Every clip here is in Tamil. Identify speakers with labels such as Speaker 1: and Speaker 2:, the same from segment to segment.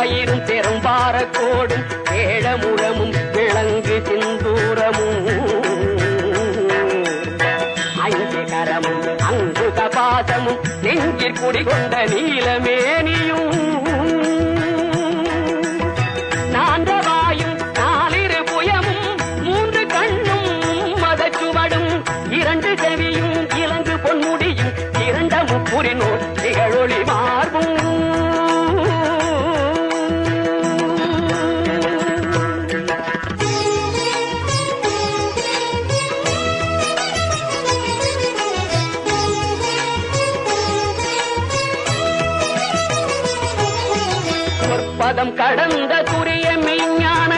Speaker 1: பயிரும் பெரும்பாரக்கோடும் வேடமுழமும் விளங்கு சிந்தூரமும் அஞ்சு கரமும் அங்கு கபாசமும் நெஞ்சில் குடிகொண்ட நீலமேனியும். நான்றவாயும் நாலிரு புயமும் மூன்று கண்ணும் மதச்சுவடும் இரண்டு செவியும் இலங்கு பொன்முடியும் இரண்டமும் புரிநூல் திகழொளிமா பதம் கடந்த குறிய மெய்ஞான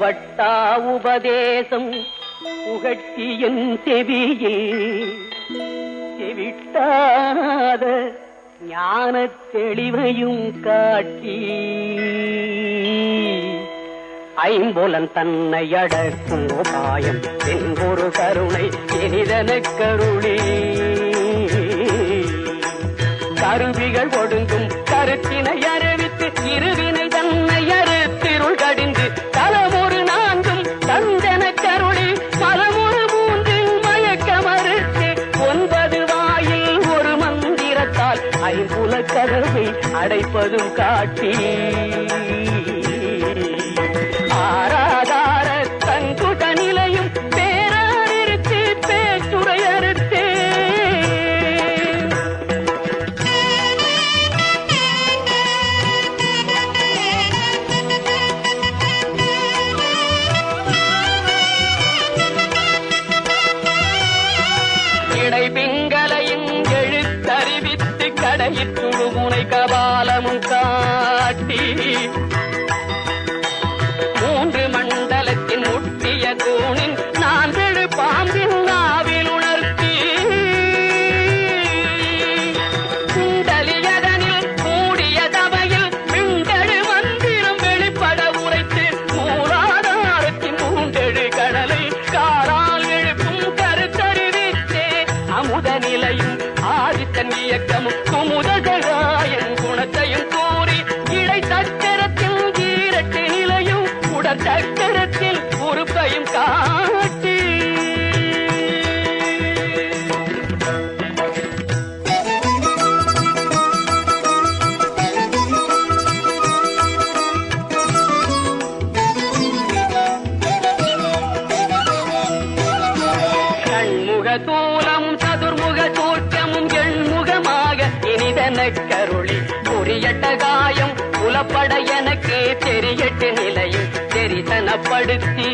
Speaker 1: உவட்டா உபதேசம் புகட்டியின் செவியில் செவிட்டாத ஞான தெளிவையும் காட்டி. ஐம்புலன் தன்னை அடக்கும் உபாயம் ஒரு கருணை இனிதன கருளி. கருவிகள் ஒடுங்கும் கருத்தினை அறிவித்து இருவினை அடைப்பதும் காட்டி ஆராதார தங்குட நிலையும் பேராரிருத்து பேச்சுரையறுத்தே இடை பிங்களையும் எழுத்தறிவித்து கடையிற்று முனை கபாலமும் ஆதித்தன் இயக்கமும் குணத்தையும் கூறி இடை சக்கரத்தில் ஈரட்டு நிலையும் உடற் உறுப்பையும் எனக்கருளி புரியட்ட காயம் புலப்பட எனக்கு தெரியட்டு நிலையும் தெரிதனப்படுத்தி.